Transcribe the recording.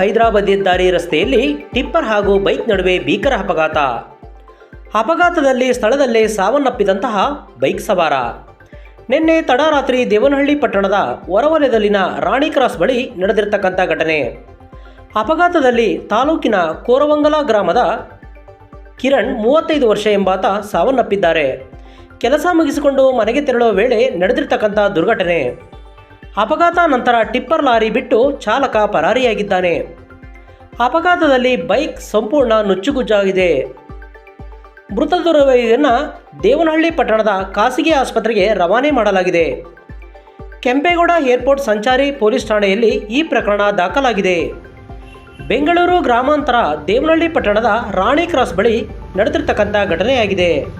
ಹೈದರಾಬಾದ್ ಹೆದ್ದಾರಿ ರಸ್ತೆಯಲ್ಲಿ ಟಿಪ್ಪರ್ ಹಾಗೂ ಬೈಕ್ ನಡುವೆ ಭೀಕರ ಅಪಘಾತ. ಅಪಘಾತದಲ್ಲಿ ಸ್ಥಳದಲ್ಲೇ ಸಾವನ್ನಪ್ಪಿದಂತಹ ಬೈಕ್ ಸವಾರ. ನಿನ್ನೆ ತಡರಾತ್ರಿ ದೇವನಹಳ್ಳಿ ಪಟ್ಟಣದ ಹೊರವಲಯದಲ್ಲಿನ ರಾಣಿ ಕ್ರಾಸ್ ಬಳಿ ನಡೆದಿರತಕ್ಕಂಥ ಘಟನೆ. ಅಪಘಾತದಲ್ಲಿ ತಾಲೂಕಿನ ಕೋರವಂಗಲ ಗ್ರಾಮದ ಕಿರಣ್ ಮೂವತ್ತೈದು ವರ್ಷ ಎಂಬಾತ ಸಾವನ್ನಪ್ಪಿದ್ದಾರೆ. ಕೆಲಸ ಮುಗಿಸಿಕೊಂಡು ಮನೆಗೆ ತೆರಳುವ ವೇಳೆ ನಡೆದಿರ್ತಕ್ಕಂಥ ದುರ್ಘಟನೆ. ಅಪಘಾತ ನಂತರ ಟಿಪ್ಪರ್ ಲಾರಿ ಬಿಟ್ಟು ಚಾಲಕ ಪರಾರಿಯಾಗಿದ್ದಾನೆ. ಅಪಘಾತದಲ್ಲಿ ಬೈಕ್ ಸಂಪೂರ್ಣ ನುಚ್ಚುಗುಜ್ಜಾಗಿದೆ. ಮೃತ ದುರ್ವೈಯನ್ನು ದೇವನಹಳ್ಳಿ ಪಟ್ಟಣದ ಖಾಸಗಿ ಆಸ್ಪತ್ರೆಗೆ ರವಾನೆ ಮಾಡಲಾಗಿದೆ. ಕೆಂಪೇಗೌಡ ಏರ್ಪೋರ್ಟ್ ಸಂಚಾರಿ ಪೊಲೀಸ್ ಠಾಣೆಯಲ್ಲಿ ಈ ಪ್ರಕರಣ ದಾಖಲಾಗಿದೆ. ಬೆಂಗಳೂರು ಗ್ರಾಮಾಂತರ ದೇವನಹಳ್ಳಿ ಪಟ್ಟಣದ ರಾಣಿ ಕ್ರಾಸ್ ಬಳಿ ನಡೆದಿರ್ತಕ್ಕಂಥ ಘಟನೆಯಾಗಿದೆ.